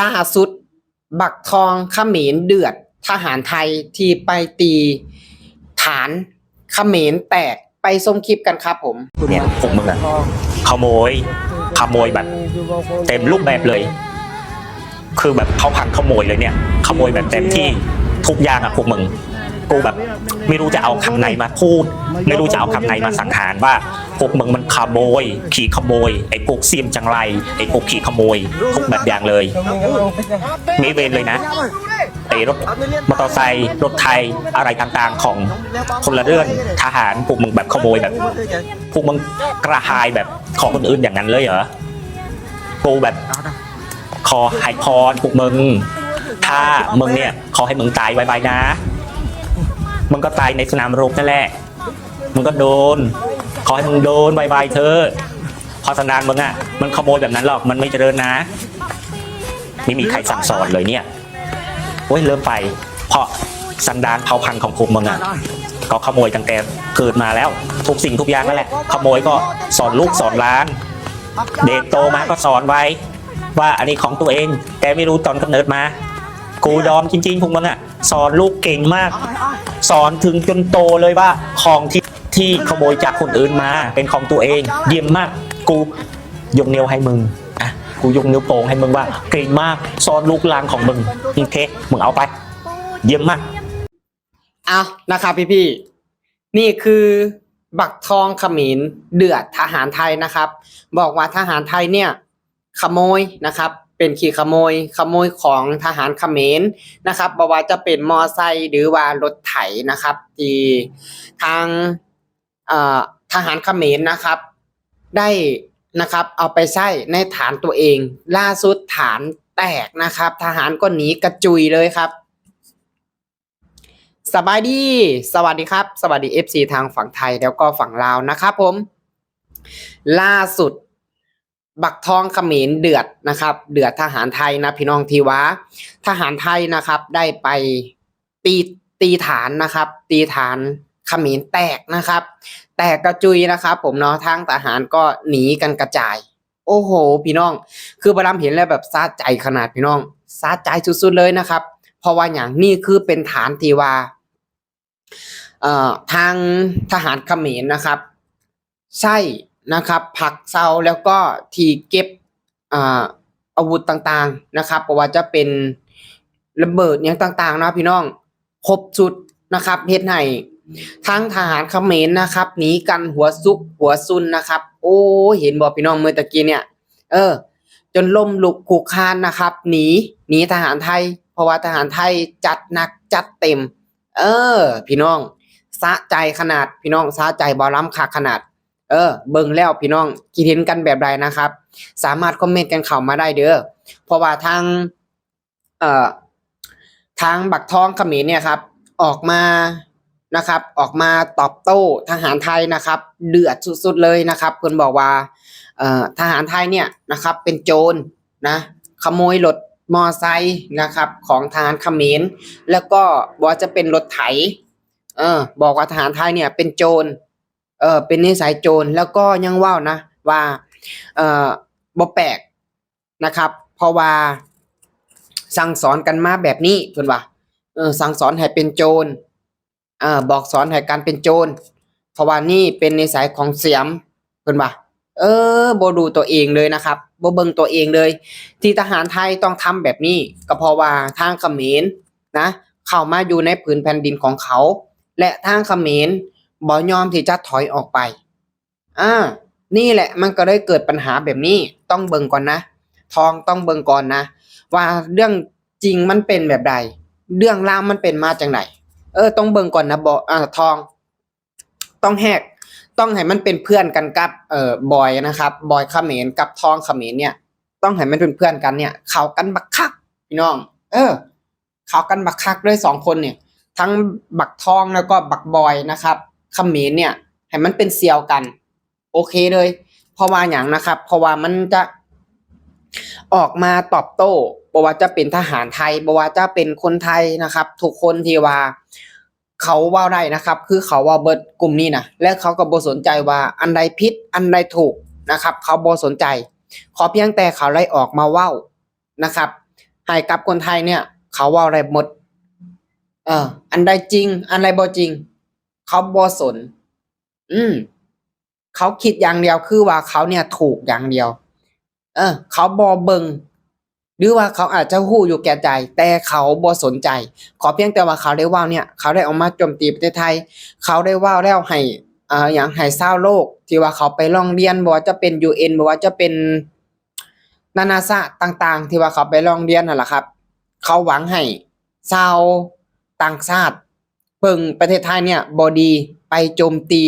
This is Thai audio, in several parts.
ล่าสุด บักทองเขมรเดือด ทหารไทยที่ไปตีฐานเขมรแตกไปส้มคลิปกันครับผมเนี่ยพวกมึงอะขโมย ขโมยแบบเต็มรูปแบบเลย คือแบบเขาพังขโมยเลยเนี่ย ขโมยแบบเต็มที่ทุกอย่างอะพวกมึง กูแบบไม่รู้จะเอาคำไหนมาพูด ไม่รู้จะเอาคำไหนมาสังหารว่าพวกมึงมันขโมย ขี่ขโมย ไอ้พวกเสียมจังไรไอ้พวกขี่ขโมยทุกแบบอย่างเลยมีเวรเลยนะไอ้รถมอเตอร์ไซค์รถไทยอะไรต่างๆของคนละเรื่องทหารพวกมึงแบบขโมยแบบพวกมึงกระหายแบบของคนอื่นอย่างนั้นเลยเหรอกูแบบขอให้พรพวกมึง ถ้ามึงเนี่ยขอให้มึงตายไวๆนะ มึงก็ตายในสนามรบนั่นแหละ มึงก็โดน ขอให้มึงโดนไวๆเธอพอสนานมึงอะ มันขโมยแบบนั้นหรอก มันไม่เจริญนะ ไม่มีใครสั่งสอนเลยเนี่ยโอ้ยเริ่มไป เพราะสันดานเผ่าพันธุ์ของพวกมึงอะ ก็ขโมยตั้งแต่เกิดมาแล้ว ทุกสิ่งทุกอย่างนั่นแหละ ขโมยก็สอนลูกสอนล้าน เด็กโตมาก็สอนไว้ ว่าอันนี้ของตัวเอง แต่ไม่รู้ตอนกำเนิดมา กูยอมจริงๆพวกมึงอะ สอนลูกเก่งมาก สอนถึงจนโตเลยว่าของที่ที่ขโมยจากคนอื่นมา เป็นของตัวเองเยี่ยมมากกูยกนิ้วให้มึงอะกูยกนิ้วโป้งให้มึงว่าเก่งมากสอนลูกหลานของมึงโอเคมึงเอาไป เยี่ยมมากเอานะครับพี่พี่ๆนี่คือบักทองเขมรเดือดทหารไทยนะครับ บอกว่าทหารไทยเนี่ยขโมยนะครับ เป็นขี่ขโมยขโมยของทหารเขมรนะครับบอกว่าจะเป็นมอไซค์หรือว่ารถไถนะครับที่ทางทหารเขมรนะครับ ได้นะครับเอาไปใช้ในฐานตัวเอง ล่าสุดฐานแตกนะครับ ทหารก็หนีกระจุยเลยครับ สบายดี สวัสดีครับ สวัสดี FC ทางฝั่งไทยแล้วก็ฝั่งลาวนะครับผม ล่าสุด บักทองขมรเดือดนะครับ เดือดทหารไทยนะพี่น้องทีวะทหารไทยนะครับ ได้ไปตีตีฐานนะครับ ตีฐานขมรแตกนะครับ แตกกระจุยนะครับ ผมเนาะทางทหารก็หนีกันกระจาย โอ้โห พี่น้อง คือบารมเห็นแล้วแบบซาใจขนาดพี่น้องซาใจสุดๆเลยนะครับ เพราะว่าอย่างนี้คือเป็นฐานทีว่าเอ่อทางทหารเขมรนะครับ ใช่ นะครับ ผักเซาแล้วก็ที่เก็บอาวุธต่างๆนะครับเพราะว่าจะเป็นระเบิดอย่างต่างๆนะพี่น้องครบชุดนะครับเฮ็ดให้ทางทหารเขมรนะครับหนีกันหัวซุกหัวซุนนะครับ โอ้เห็นบ่พี่น้องเมื่อตะกี้เนี่ย เออ จนล่มลุกคุกคานนะครับ หนีหนีทหารไทย เพราะว่าทหารไทยจัดหนักจัดเต็ม เออ พี่น้องสะใจขนาดพี่น้องสะใจบอล้ำคักขนาด เออ เบิ่งแล้วพี่น้องคิดเห็นกันแบบใดนะครับ สามารถคอมเมนต์กันเข้ามาได้เด้อเพราะว่าทางเอ่อทางบักท้องเขมรเนี่ยครับ ออกมานะครับ ออกมาตอบโต้ทหารไทยนะครับ เดือดสุดๆเลยนะครับเพิ่นบอกว่าเอ่อทหารไทยเนี่ยนะครับ เป็นโจรนะ ขโมยรถมอไซค์นะครับ ของทหารเขมรแล้วก็บอกว่าจะเป็นรถไถ เออ บอกว่าทหารไทยเนี่ยเป็นโจร เออเป็นนิสัยโจรแล้วก็ยังว่าวนะว่าเอ่อบ่แปลกนะครับ เพราะว่าสั่งสอนกันมาแบบนี้เพิ่นว่าเออสั่งสอนให้เป็นโจรเอ่อบอกสอนให้การเป็นโจรเพราะว่านี่เป็นนิสัยของเสียมเพิ่นว่าเออบ่ดูตัวเองเลยนะครับบ่เบิ่งตัวเองเลย ที่ทหารไทยต้องทำแบบนี้ ก็เพราะว่าทางเขมรนะ เข้ามาอยู่ในผืนแผ่นดินของเขา และทางเขมร บ่ยอมที่จะถอยออกไปอ่านี่แหละมันก็เลยเกิดปัญหาแบบนี้ต้องเบิ่งก่อนนะ ทองต้องเบิ่งก่อนนะ ว่าเรื่องจริงมันเป็นแบบใด เรื่องราวมันเป็นมาจากไหน เออ ต้องเบิ่งก่อนนะบออ่าทอง ต้องแหกต้องให้มันเป็นเพื่อนกันกับเอ่อบอยนะครับบอยเขมรกับทองเขมรเนี่ย ต้องให้มันเป็นเพื่อนกันเนี่ย เข้ากันบักคักพี่น้อง เออ เข้ากันบักคักด้วยสองคนเนี่ย ทั้งบักทองแล้วก็บักบอยนะครับ เขมรเนี่ยให้มันเป็นเซียวกัน โอเคเลย เพราะว่าอย่างนะครับ เพราะว่ามันจะออกมาตอบโต้บอกว่าจะเป็นทหารไทยบอกว่าจะเป็นคนไทยนะครับ ทุกคนที่ว่าเขาว่าได้นะครับ คือเขาว่าเบิดกลุ่มนี้นะและเขาก็บ่สนใจว่าอันใดผิดอันใดถูกนะครับ เขาบ่สนใจ ขอเพียงแต่เขาไล่ออกมาเว้านะครับให้กับคนไทยเนี่ย เขาว่าอะไรหมด เออ อันใดจริง อันใดบ่จริง เขาบ่สน อืม เขาคิดอย่างเดียวคือว่าเขาเนี่ยถูกอย่างเดียว เออ เขาบ่เบิงหรือว่าเขาอาจจะหู้อยู่แก่ใจ แต่เขาบ่สนใจ ขอเพียงแต่ว่าเขาได้ว่าเนี่ย เขาได้ออกมาโจมตีประเทศไทย เขาได้ว่าแล้วให้อ่าอย่างให้เศร้าโลก ที่ว่าเขาไปร้องเรียนบ่ว่าจะเป็น UN บ่ว่าจะเป็นนานาชาติต่างๆ ที่ว่าเขาไปร้องเรียนนั่นแหละครับ เขาหวังให้ชาวต่างชาติ เบิ่งประเทศไทยเนี่ยบอดีไปโจมตี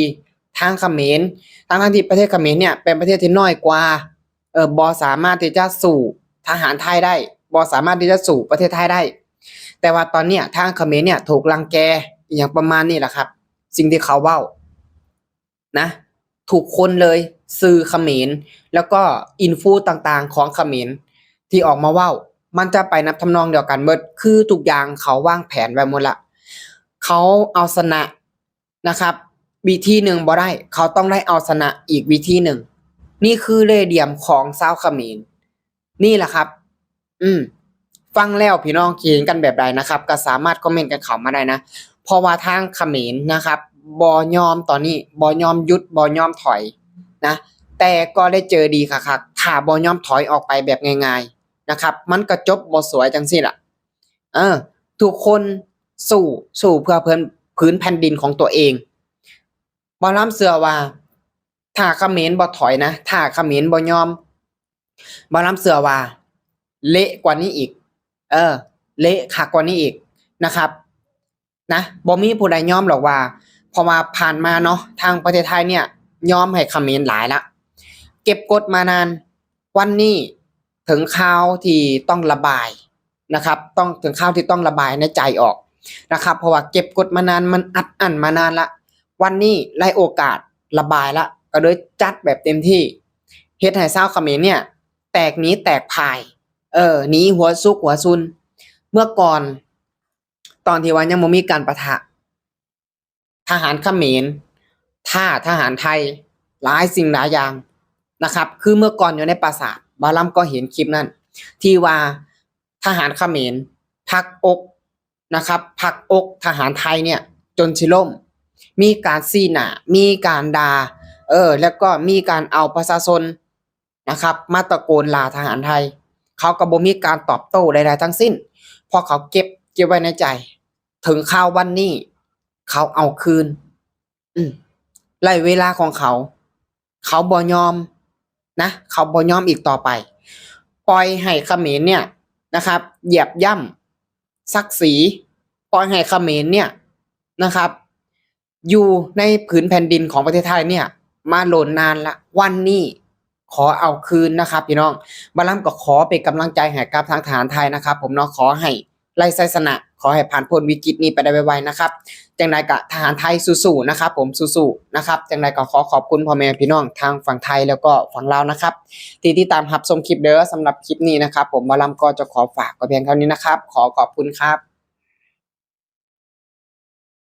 ทางเขมรทางทางที่ประเทศเขมรเนี่ยเป็นประเทศที่น้อยกว่าเออบอสามารถที่จะสู่ทหารไทยได้บอสามารถที่จะสู่ประเทศไทยได้ แต่ว่าตอนเนี้ยทางเขมรเนี่ยถูกรังแกอย่างประมาณนี้แหละครับ สิ่งที่เขาเว้านะ ถูกคนเลยสื่อเขมรแล้วก็อินฟูต่างๆ ของเขมรที่ออกมาเว้า มันจะไปนับทำนองเดียวกันเบิดคือทุกอย่างเขาวางแผนไว้หมดละ เขาเอาชนะนะครับ วิธีหนึ่งบ่ได้ เขาต้องได้เอาชนะอีกวิธีหนึ่ง นี่คือเล่ห์เหลี่ยมของชาวเขมรนี่แหละครับ อืม ฟังแล้วพี่น้องคิดกันแบบใดนะครับ ก็สามารถคอมเมนต์กันเข้ามาได้นะเพราะว่าทางเขมรนนะครับบ่ยอมตอนนี้บ่ยอมยุดบ่ยอมถอยนะแต่ก็ได้เจอดีค่ะครับถ้าบ่ยอมถอยออกไปแบบง่าย ๆนะครับ มันก็จบบสวยจังซี่ล่ะ เออ ทุกคน สู้สู้เพื่อเพิ่นพื้นแผ่นดินของตัวเองบ่ล้ำเสือว่าถ้าเขมรบ่ถอยนะถ้าเขมรบ่ยอมบ่ล้ำเสือว่า เละกว่านี้อีก เออ เละคักกว่านี้อีกนะครับ นะบ่มีผู้ใดยอมหรอกว่าพราะว่าผ่านมาเนาะทางประเทศไทยเนี่ย ยอมให้เขมรหลายละเก็บกดมานาน วันนี้ถึงข้าวที่ต้องระบายนะครับ ต้องถึงข้าวที่ต้องระบายในใจออก นะครับ เพราะว่าเก็บกดมานานมันอัดอั้นมานานละ วันนี้ไล่โอกาสระบายละ ก็เลยจัดแบบเต็มที่เฮ็ดให้ชาเขมรเนี่ย แตกหนี้แตกพาย เออหนีหัวซุกหัวซุน เมื่อก่อน ตอนที่ว่ายังบ่มีการประทะ ทหารเขมรท่าทหารไทยหลายสิ่งหลายอย่างนะครับ คือเมื่อก่อนอยู่ในปราสาทบาลัมก็เห็นคลิปนั้น ที่ว่าทหารเขมรพักอก นะครับพักอกทหารไทยเนี่ยจนชิล่ม มีการซีหนามีการดา่าเออแล้วก็มีการเอาประชาชนนะครับ มาตะโกนลาทหารไทย เขาก็บ่มีการตอบโต้ใดๆทั้งสิ้นพราะเขาเก็บเก็บไว้ในใจ ถึงข่าววันนี้ เขาเอาคืน อืมไล่เวลาของเขา เขาบ่ยอมนะเขาบ่ยอมอีกต่อไป ปล่อยให้เขมรเนี่ยนะครับ เหยียบย่ำ ศักดิ์ศรีปล่อยให้เขมรเนี่ยนะครับ อยู่ในผืนแผ่นดินของประเทศไทยเนี่ย มาหล่นนานละวันนี้ขอเอาคืนนะครับพี่น้องบาลัมก็ขอเป็นกำลังใจให้กับทางทหารไทยนะครับ ผมเนาะขอให้ไล่ไซสนะ ขอให้ผ่านพ้นวิกฤตนี้ไปได้ไวๆนะครับจังไดกะทหารไทยสู้ๆนะครับ ผมสู้ๆนะครับจังไดก็ขอขอบคุณพ่อแม่พี่น้องทางฝั่งไทยแล้วก็ฝั่งลาวนะครับ ที่ที่ตามหับชมคลิปเด้อสำหรับคลิปนี้นะครับ ผมมอลำก็จะขอฝากก็เพียงเท่านี้นะครับ ขอขอบคุณครับ